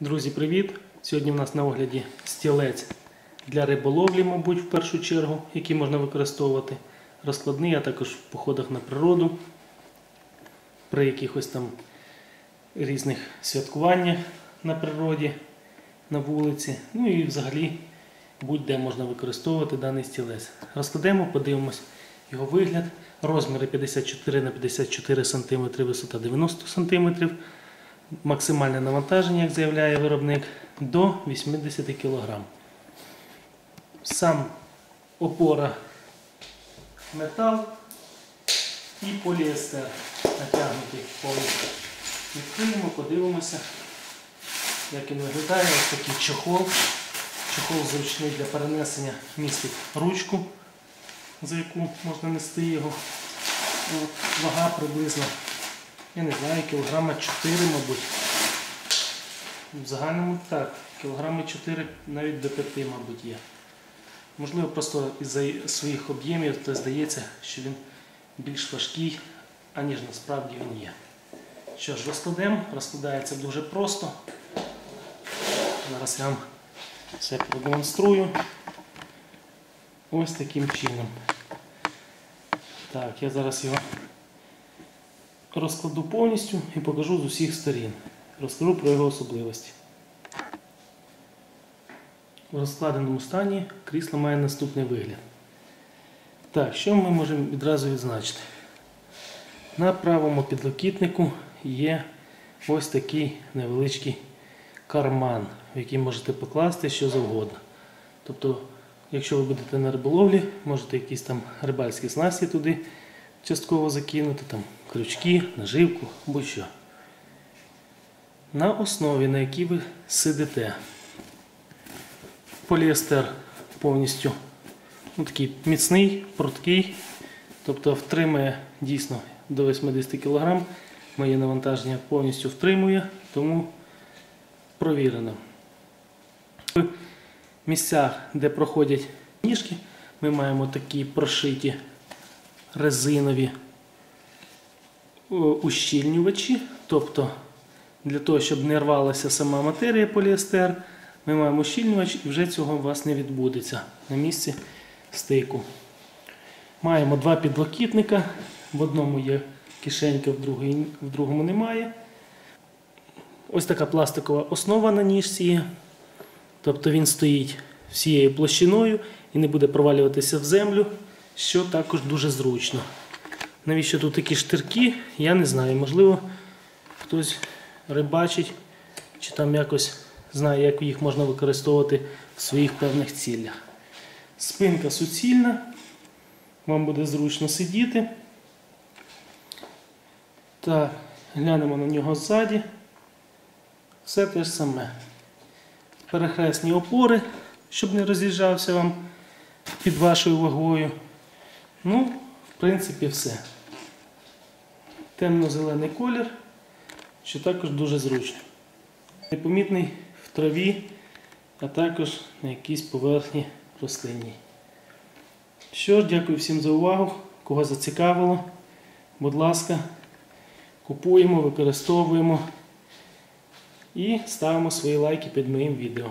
Друзі, привіт! Сьогодні в нас на огляді стілець для риболовлі, мабуть, в першу чергу, який можна використовувати. Розкладний, а також в походах на природу, при якихось там різних святкуваннях на природі, на вулиці. Ну і взагалі будь-де можна використовувати даний стілець. Розкладемо, подивимось його вигляд. Розміри 54 на 54 см, висота 90 см. Максимальне навантаження, як заявляє виробник, до 80 кг. Сам опора метал і поліестер натягнутий повністю. Відкриємо, подивимося, як він виглядає. Ось такий чохол. Чохол зручний для перенесення містить ручку, за яку можна нести його. От, Вага приблизно, я не знаю, кілограма 4, мабуть. В загальному так, кілограми 4 навіть до 5, мабуть, є. Можливо, просто із-за своїх об'ємів то здається, що він більш важкий, аніж насправді він є. Що ж, розкладемо, розкладається дуже просто. Зараз я вам все продемонструю. Ось таким чином. Так, я зараз його розкладу повністю і покажу з усіх сторін. Розкажу про його особливості. У розкладеному стані крісло має наступний вигляд. Так, що ми можемо відразу відзначити? На правому підлокітнику є ось такий невеличкий карман, в який можете покласти що завгодно. Тобто, якщо ви будете на риболовлі, можете якісь там рибальські снасті туди частково закинути, там крючки, наживку будь-що. На основі, на якій ви сидите, поліестер повністю ну, такий міцний, пруткий, тобто втримує дійсно до 80 кг. Моє навантаження повністю втримує, тому провірено. В місцях, де проходять ніжки, ми маємо такі прошиті резинові ущільнювачі, тобто для того, щоб не рвалася сама матерія поліестер, ми маємо ущільнювач і вже цього у вас не відбудеться на місці стику. Маємо два підлокітника, в одному є кишенька, в, другій, в другому немає. Ось така пластикова основа на ніжці є. Тобто він стоїть всією площиною і не буде провалюватися в землю, що також дуже зручно. Навіщо тут такі штирки, я не знаю. Можливо, хтось рибачить чи там якось знає, як їх можна використовувати в своїх певних цілях. Спинка суцільна, вам буде зручно сидіти. Так, глянемо на нього ззаді. Все те ж саме. Перехресні опори, щоб не роз'їжджався вам під вашою вагою. Ну, в принципі, все. Темно-зелений колір, що також дуже зручно. Непомітний в траві, а також на якійсь поверхні рослинній. Що ж, дякую всім за увагу. Кого зацікавило, будь ласка, купуємо, використовуємо і ставимо свої лайки під моїм відео.